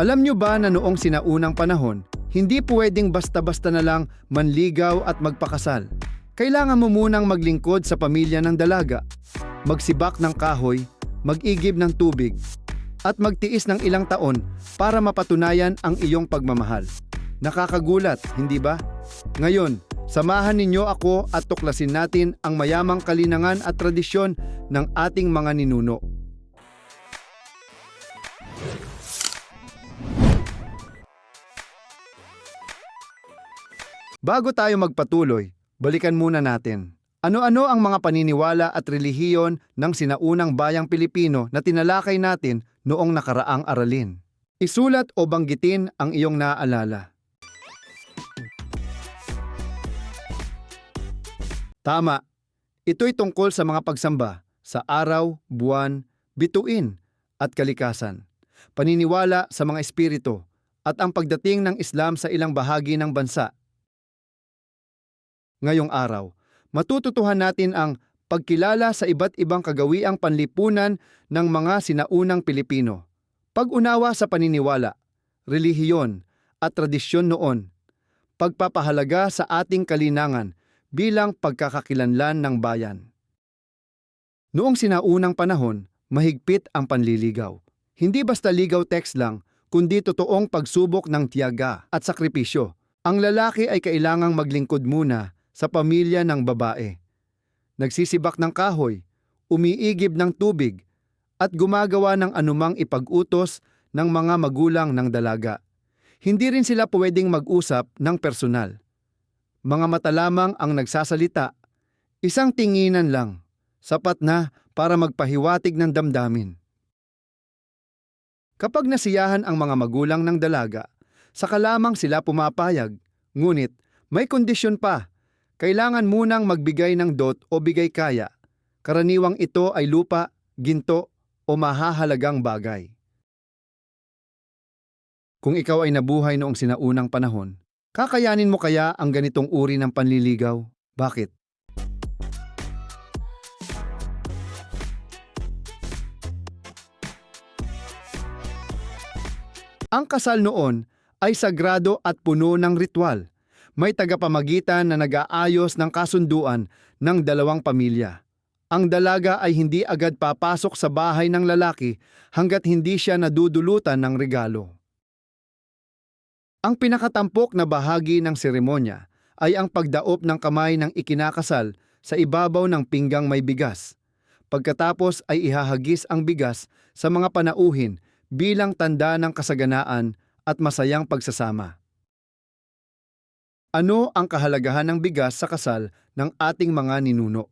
Alam nyo ba na noong sinaunang panahon, hindi pwedeng basta-basta na lang manligaw at magpakasal. Kailangan mo munang maglingkod sa pamilya ng dalaga, magsibak ng kahoy, mag-igib ng tubig, at magtiis ng ilang taon para mapatunayan ang iyong pagmamahal. Nakakagulat, hindi ba? Ngayon, samahan ninyo ako at tuklasin natin ang mayamang kalinangan at tradisyon ng ating mga ninuno. Bago tayo magpatuloy, balikan muna natin. Ano-ano ang mga paniniwala at relihiyon ng sinaunang bayang Pilipino na tinalakay natin noong nakaraang aralin? Isulat o banggitin ang iyong naaalala. Tama. Ito'y tungkol sa mga pagsamba sa araw, buwan, bituin at kalikasan. Paniniwala sa mga espiritu at ang pagdating ng Islam sa ilang bahagi ng bansa ngayong araw, matututuhan natin ang pagkilala sa iba't ibang kagawiang panlipunan ng mga sinaunang Pilipino, pag-unawa sa paniniwala, relihiyon at tradisyon noon, pagpapahalaga sa ating kalinangan bilang pagkakakilanlan ng bayan. Noong sinaunang panahon, mahigpit ang panliligaw. Hindi basta ligaw text lang, kundi totoong pagsubok ng tiyaga at sakripisyo. Ang lalaki ay kailangang maglingkod muna sa pamilya ng babae. Nagsisibak ng kahoy, umiigib ng tubig, at gumagawa ng anumang ipag-utos ng mga magulang ng dalaga. Hindi rin sila pwedeng mag-usap ng personal. Mga mata lamang ang nagsasalita. Isang tinginan lang, sapat na para magpahiwatig ng damdamin. Kapag nasiyahan ang mga magulang ng dalaga, saka lamang sila pumapayag. Ngunit may kondisyon pa kailangan munang magbigay ng dot o bigay kaya. Karaniwang ito ay lupa, ginto o mahahalagang bagay. Kung ikaw ay nabuhay noong sinaunang panahon, kakayanin mo kaya ang ganitong uri ng panliligaw? Bakit? Ang kasal noon ay sagrado at puno ng ritual may tagapamagitan na nag-aayos ng kasunduan ng dalawang pamilya. Ang dalaga ay hindi agad papasok sa bahay ng lalaki hanggat hindi siya nadudulutan ng regalo. Ang pinakatampok na bahagi ng seremonya ay ang pagdaop ng kamay ng ikinakasal sa ibabaw ng pinggang may bigas. Pagkatapos ay ihahagis ang bigas sa mga panauhin bilang tanda ng kasaganaan at masayang pagsasama. Ano ang kahalagahan ng bigas sa kasal ng ating mga ninuno?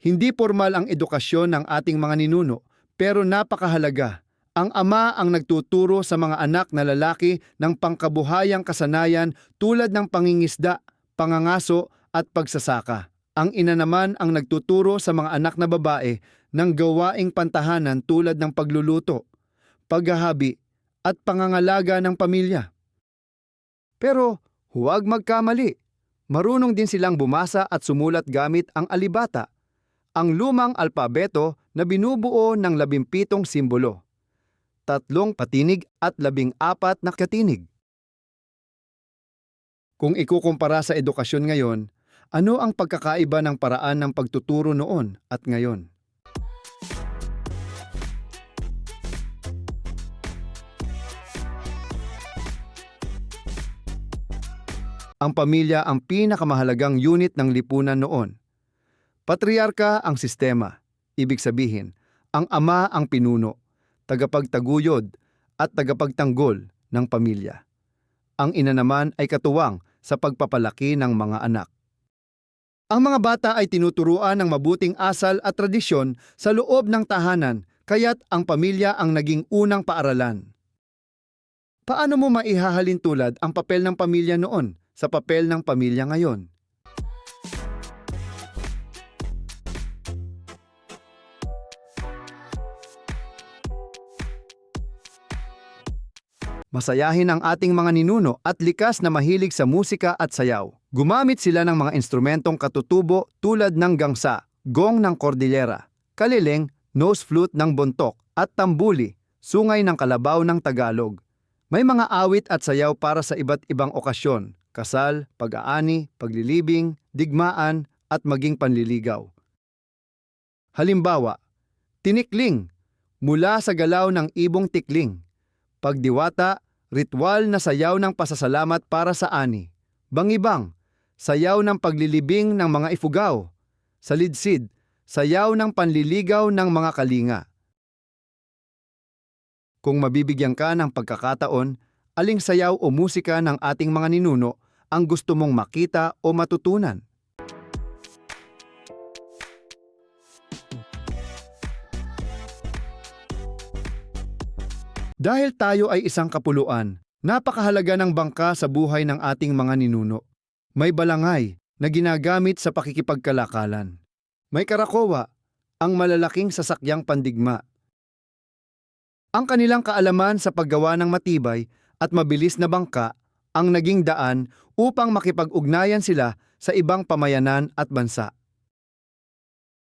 Hindi formal ang edukasyon ng ating mga ninuno, pero napakahalaga. Ang ama ang nagtuturo sa mga anak na lalaki ng pangkabuhayang kasanayan tulad ng pangingisda, pangangaso at pagsasaka. Ang ina naman ang nagtuturo sa mga anak na babae ng gawaing pantahanan tulad ng pagluluto, paghahabi at pangangalaga ng pamilya. Pero huwag magkamali. Marunong din silang bumasa at sumulat gamit ang alibata, ang lumang alpabeto na binubuo ng labimpitong simbolo, tatlong patinig at labing apat na katinig. Kung ikukumpara sa edukasyon ngayon, ano ang pagkakaiba ng paraan ng pagtuturo noon at ngayon? Ang pamilya ang pinakamahalagang unit ng lipunan noon. Patriarka ang sistema, ibig sabihin, ang ama ang pinuno, tagapagtaguyod at tagapagtanggol ng pamilya. Ang ina naman ay katuwang sa pagpapalaki ng mga anak. Ang mga bata ay tinuturuan ng mabuting asal at tradisyon sa loob ng tahanan, kaya't ang pamilya ang naging unang paaralan. Paano mo maihahalin tulad ang papel ng pamilya noon sa papel ng pamilya ngayon? Masayahin ang ating mga ninuno at likas na mahilig sa musika at sayaw. Gumamit sila ng mga instrumentong katutubo tulad ng gangsa, gong ng kordilera, kaliling, nose flute ng bontok, at tambuli, sungay ng kalabaw ng Tagalog. May mga awit at sayaw para sa iba't ibang okasyon, kasal, pag-aani, paglilibing, digmaan, at maging panliligaw. Halimbawa, tinikling, mula sa galaw ng ibong tikling, pagdiwata, ritual na sayaw ng pasasalamat para sa ani, bangibang, sayaw ng paglilibing ng mga ifugaw, salidsid, sayaw ng panliligaw ng mga kalinga. Kung mabibigyan ka ng pagkakataon, aling sayaw o musika ng ating mga ninuno ang gusto mong makita o matutunan? Dahil tayo ay isang kapuluan, napakahalaga ng bangka sa buhay ng ating mga ninuno. May balangay na ginagamit sa pakikipagkalakalan. May karakowa, ang malalaking sasakyang pandigma. Ang kanilang kaalaman sa paggawa ng matibay at mabilis na bangka ang naging daan upang makipag-ugnayan sila sa ibang pamayanan at bansa.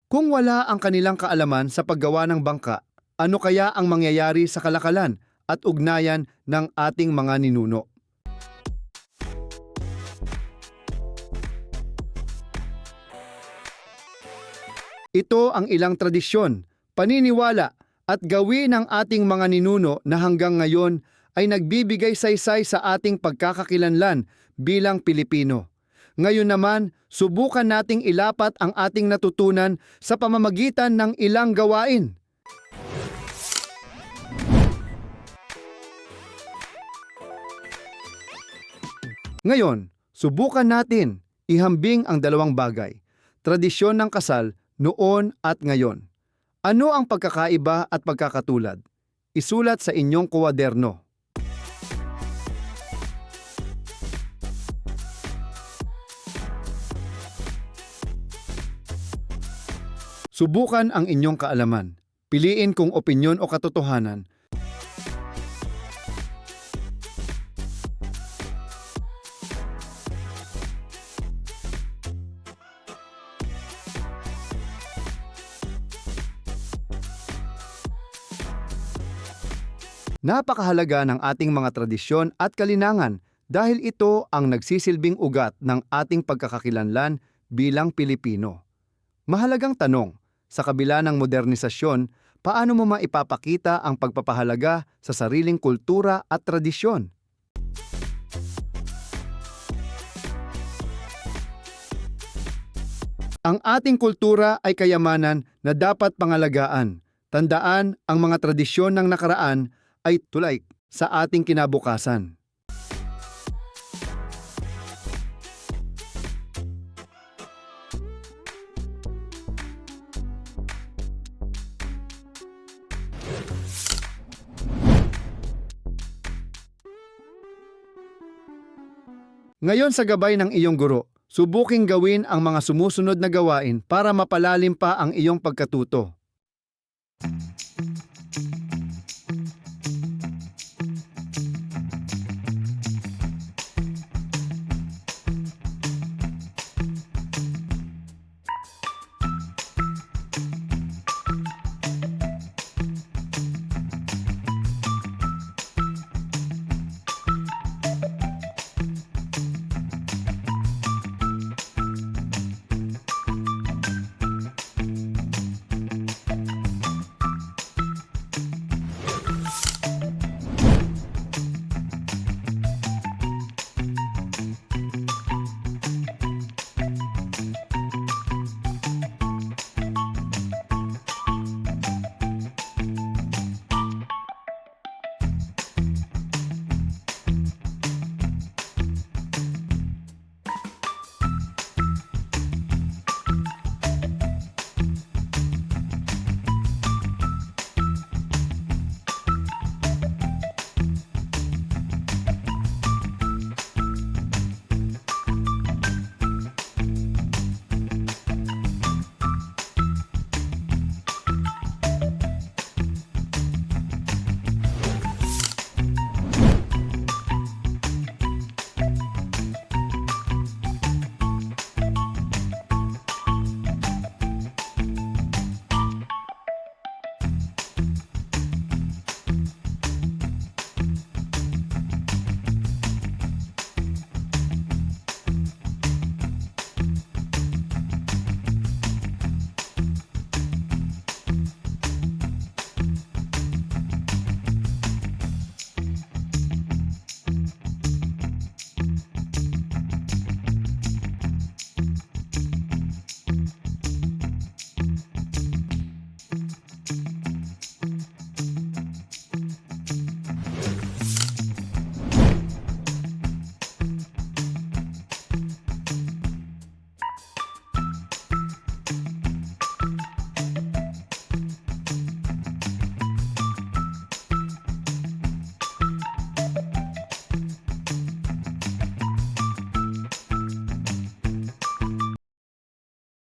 Kung wala ang kanilang kaalaman sa paggawa ng bangka, ano kaya ang mangyayari sa kalakalan at ugnayan ng ating mga ninuno? Ito ang ilang tradisyon, paniniwala at gawin ng ating mga ninuno na hanggang ngayon ay nagbibigay saysay sa ating pagkakakilanlan bilang Pilipino. Ngayon naman, subukan nating ilapat ang ating natutunan sa pamamagitan ng ilang gawain. Ngayon, subukan natin ihambing ang dalawang bagay, tradisyon ng kasal noon at ngayon. Ano ang pagkakaiba at pagkakatulad? Isulat sa inyong kuwaderno. Subukan ang inyong kaalaman. Piliin kung opinyon o katotohanan Napakahalaga ng ating mga tradisyon at kalinangan dahil ito ang nagsisilbing ugat ng ating pagkakakilanlan bilang Pilipino. Mahalagang tanong, sa kabila ng modernisasyon, paano mo maipapakita ang pagpapahalaga sa sariling kultura at tradisyon? Ang ating kultura ay kayamanan na dapat pangalagaan. Tandaan ang mga tradisyon ng nakaraan ay tulay sa ating kinabukasan. Ngayon sa gabay ng iyong guro, subuking gawin ang mga sumusunod na gawain para mapalalim pa ang iyong pagkatuto.